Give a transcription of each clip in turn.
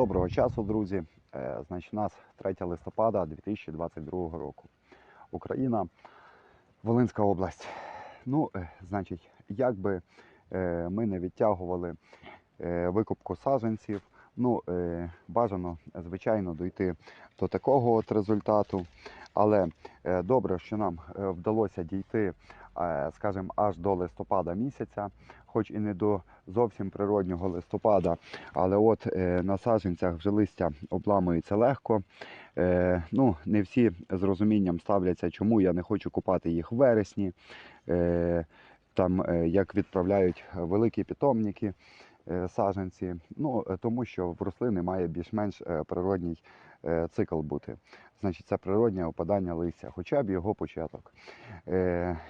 Доброго часу, друзі. Е, Значить, у нас 3 листопада 2022 року. Україна, Волинська область. Ну, е, значить, як би е, ми не відтягували викупку саджанців, ну, бажано, звичайно, дойти до такого от результату. Але добре, що нам вдалося дійти, скажімо, аж до листопада місяця, хоч і не до зовсім природнього листопада, але от е, на саджанцях вже листя обламується легко. Е, ну, не всі з розумінням ставляться, чому я не хочу купати їх в вересні. Е, там, е, як відправляють великі питомники е, саджанці. Ну, е, тому що в рослини має більш-менш е, природній цикл бути. Значить, це природнє опадання листя, хоча б його початок.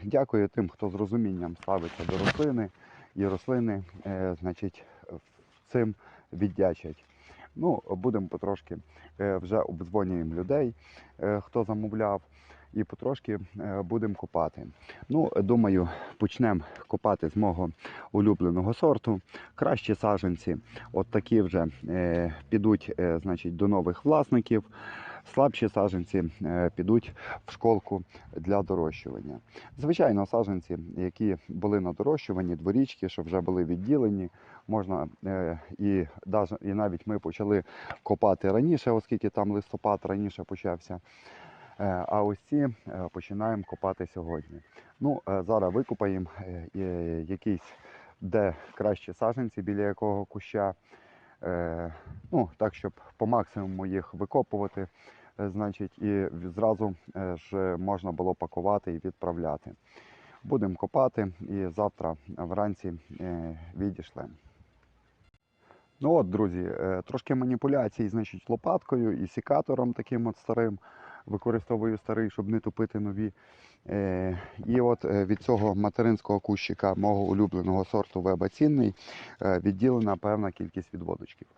Дякую тим, хто з розумінням ставиться до рослини, і рослини, е, значить, цим віддячать. Ну, будемо потрошки е, вже обдзвонюємо людей, е, хто замовляв, і потрошки будемо копати. Ну, думаю, почнемо копати з мого улюбленого сорту. Кращі саджанці, от такі вже підуть значить, до нових власників. Слабші саджанці е, підуть в школку для дорощування. Звичайно, саджанці, які були на дорощуванні, дворічки, що вже були відділені, можна е, і, і навіть ми почали копати раніше, оскільки там листопад раніше почався. Е, А ось ці починаємо копати сьогодні. Ну, зараз викопаємо якийсь, де кращі саджанці, біля якого куща. Ну, так, щоб по максимуму їх викопувати, значить, і зразу е, ж можна було пакувати і відправляти. Будемо копати і завтра вранці е, відійшлемо. Ну от, друзі, е, трошки маніпуляцій, значить, лопаткою і сікатором таким от старим. Використовую старий, щоб не тупити нові. Е, І от е, від цього материнського кущика мого улюбленого сорту веба цінний е, відділена певна кількість відводочків.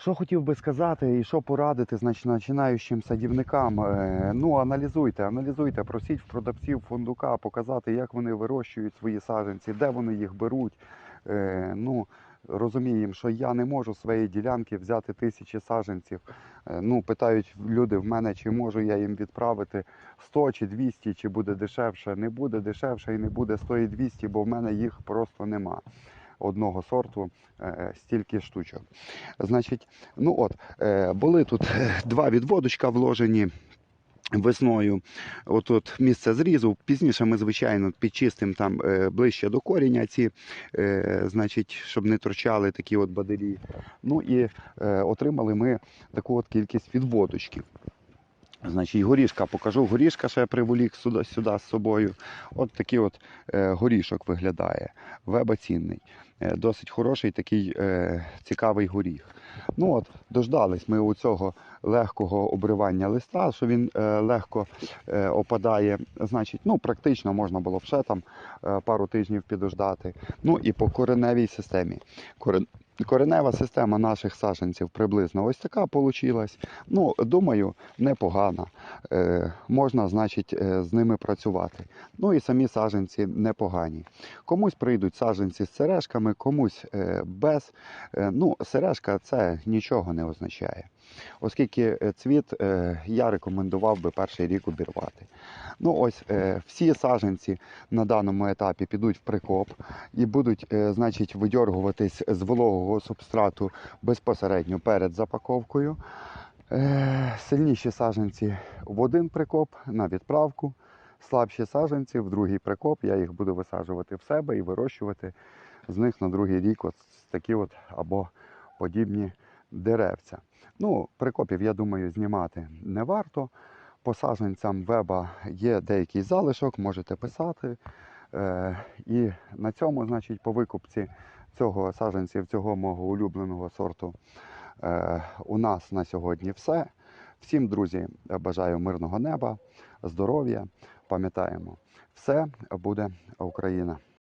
Що хотів би сказати і що порадити значить, починаючим садівникам? Е, Ну, аналізуйте, аналізуйте, просіть в продавців фундука показати, як вони вирощують свої саджанці, де вони їх беруть. Е, Ну, розуміємо, що я не можу своєї ділянки взяти тисячі саджанців. Е, Ну, питають люди в мене, чи можу я їм відправити 100 чи 200, чи буде дешевше. Не буде дешевше і не буде 100 і 200, бо в мене їх просто нема. Одного сорту е, стільки штучок. Значить, ну от, е, були тут е, два відводочка вложені. Весною, отут місце зрізу. Пізніше ми, звичайно, підчистимо там е, ближче до коріння ці, е, значить, щоб не торчали такі от баделі. Ну і е, отримали ми таку от кількість відводочків. Значить, горішка покажу. Горішка ще приволік сюди, сюди з собою. От такий от е, горішок виглядає. Веба цінний. Е, досить хороший такий е, цікавий горіх. Ну от, дождались ми у цього легкого обривання листа, що він е, легко е, опадає. Значить, ну, практично можна було б ще там е, пару тижнів підождати. Ну і по кореневій системі. Корен... Коренева система наших саджанців приблизно ось така вийшла. Ну, думаю, непогана. Е, можна, значить, е, з ними працювати. Ну і самі саджанці непогані. Комусь прийдуть саджанці з сережками, комусь е, без. Е, ну, сережка це нічого не означає. Оскільки е, цвіт е, я рекомендував би перший рік обірвати. Ну ось е, всі саджанці на даному етапі підуть в прикоп і будуть, значить, видьоргуватись з вологого субстрату безпосередньо перед запаковкою. Сильніші саджанці в один прикоп на відправку, слабші саджанці в другий прикоп. Я їх буду висаджувати в себе і вирощувати з них на другий рік от такі от або подібні деревця. Ну, прикопів, я думаю, знімати не варто. По саджанцям веба є деякий залишок, можете писати. Е, і на цьому, значить, по викупці цього саджанців, цього мого улюбленого сорту, е, у нас на сьогодні все. Всім, друзі, бажаю мирного неба, здоров'я. Пам'ятаємо, все буде Україна.